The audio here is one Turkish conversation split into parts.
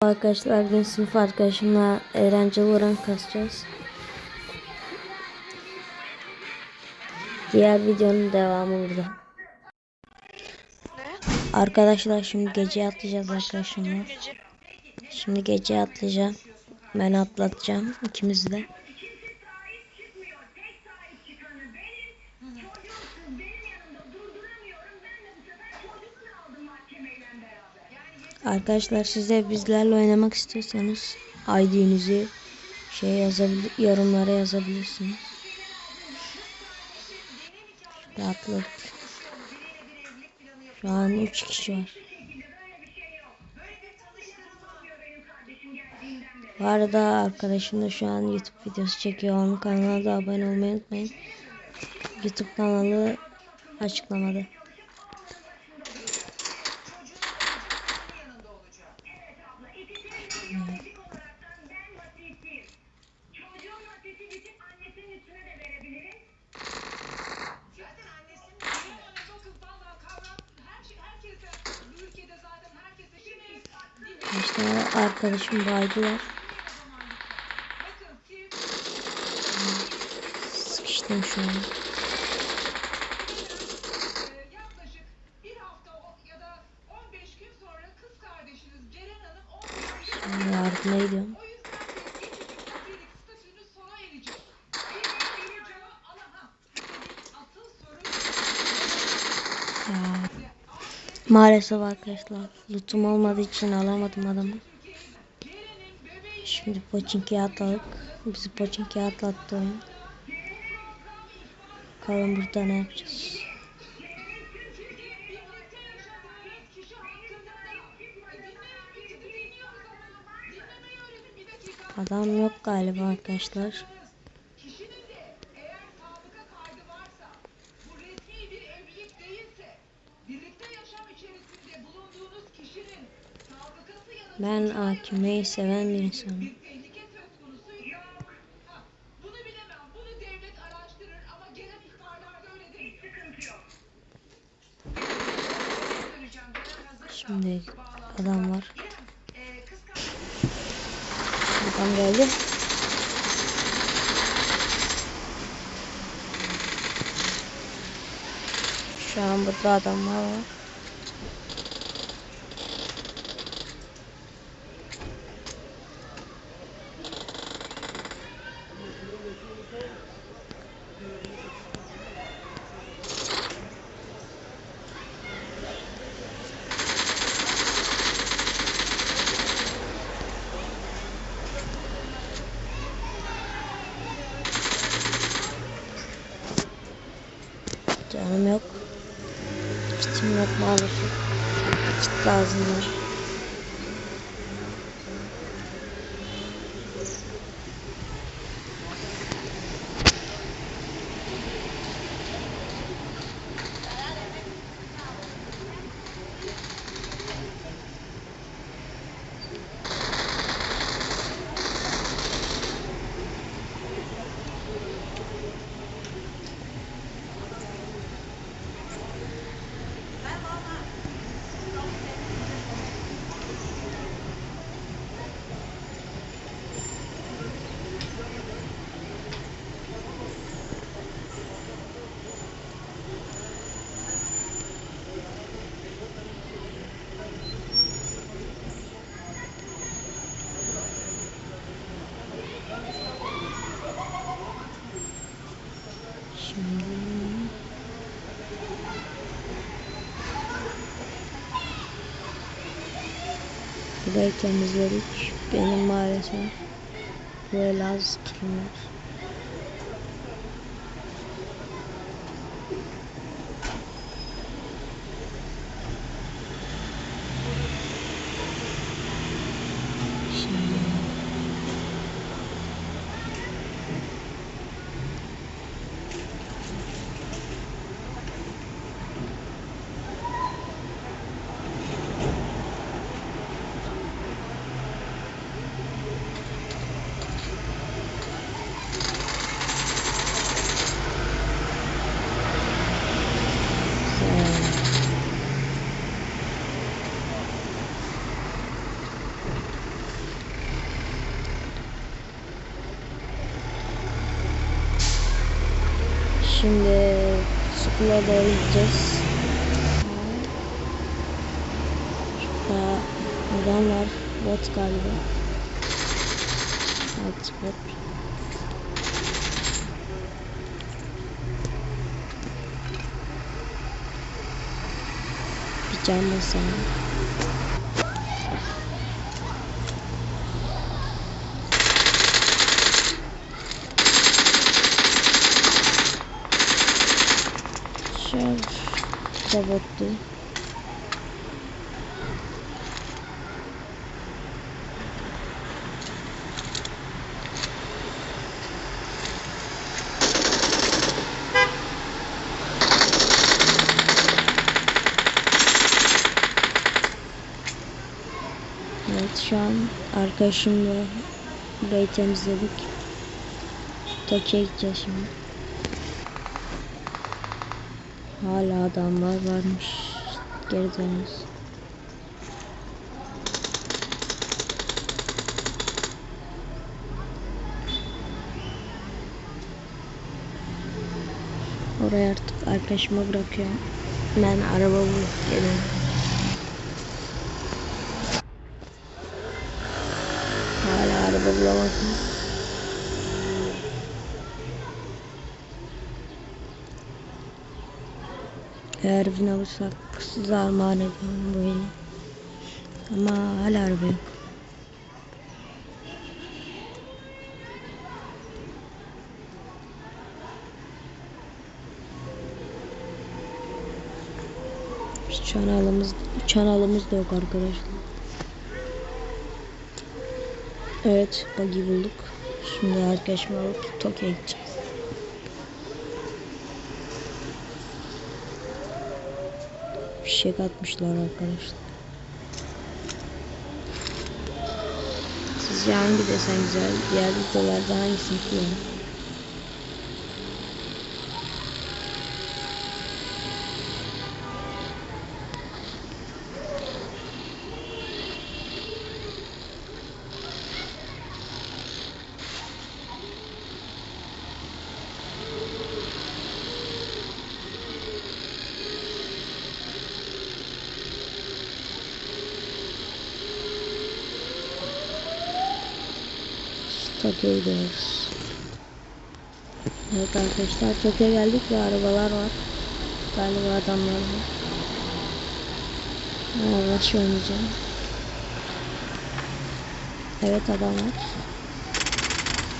Arkadaşlar bugün sınıf arkadaşımla eğlenceli oran kasacağız. Diğer videonun devamı burada. Arkadaşlar şimdi gece atlayacağız arkadaşımla. Şimdi gece atlayacağım. Ben atlatacağım ikimiz de. Arkadaşlar siz de bizlerle oynamak istiyorsanız ID'nizi şey yazabilir yorumlara yazabilirsiniz. Rahatladık. Şu an 3 kişi var. Bu arada arkadaşım da şu an YouTube videosu çekiyor. Onun kanalına da abone olmayı unutmayın. YouTube kanalı açıklamada. İşte arkadaşım baydılar. Sıkıştım şu an. yaklaşık bir Maalesef arkadaşlar lootum olmadığı için alamadım adamı. Şimdi Pochinki'ye atladık. Bizi Pochinki'ye atlattı oyun. Bakalım burada ne yapacağız. Adam yok galiba arkadaşlar. Sıkıntı yok. Döneceğim, Ceren hazırsa Şimdi adam var. Adam geldi. Şu an burada adamlar var. Canım yok. Kitim yok maalesef. Kit lazım ya. Şimdi Burayı temizledik. Benim maalesef böyle az kilim. Şimdi Şimdi Sukula doğru gideceğiz. Şurada adam var. Bot galiba. Evet bot. Bir can basalım. Da bottu. Evet şu an arkadaşımla burayı temizledik. Tokyo'ya gideceğiz şimdi. Hala adamlar varmış. Geri dönüyoruz. Oraya artık arkadaşıma bırakıyorum. Ben araba bulup geliyorum. Hala araba bulamadım. Eğer bin alırsak size armağan ediyorum bu oyunu. Ama hala araba yok. Çanalımız, çanalımız da yok arkadaşlar. Evet, buggy bulduk. Şimdi arkadaşımı alıp Tokyo'ya gideceğiz. Fişek atmışlar arkadaşlar. Sizce hangi desen güzel? Diğer videolarda hangisini kullanın? Tokyo'ya gidiyoruz. Evet arkadaşlar Tokyo'ya geldik ve arabalar var. Galiba adamlar var. Ben rush oynayacağım. Evet adam var.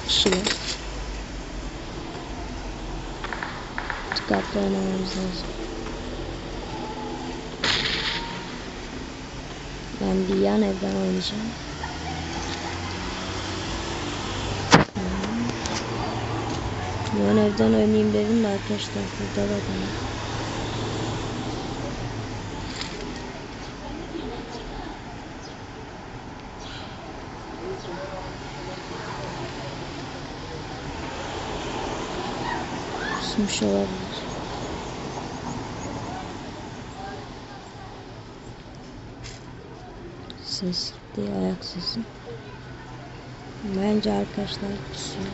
Kişiler. Dikkatli oynamamız lazım. Ben bir yan evden oynayacağım. Ben evden oynayayım dedim de arkadaşlar burada da adam. var. Kusmuş olabilir. Ses gitti ayak sesi. Bence arkadaşlar kusuyor.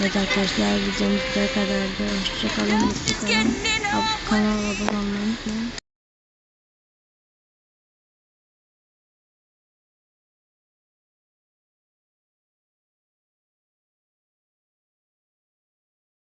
Evet arkadaşlar videomuz bu kadardı. Hoşçakalın. Mutlu kalın. Ab- Kanala abone olmayı unutmayın.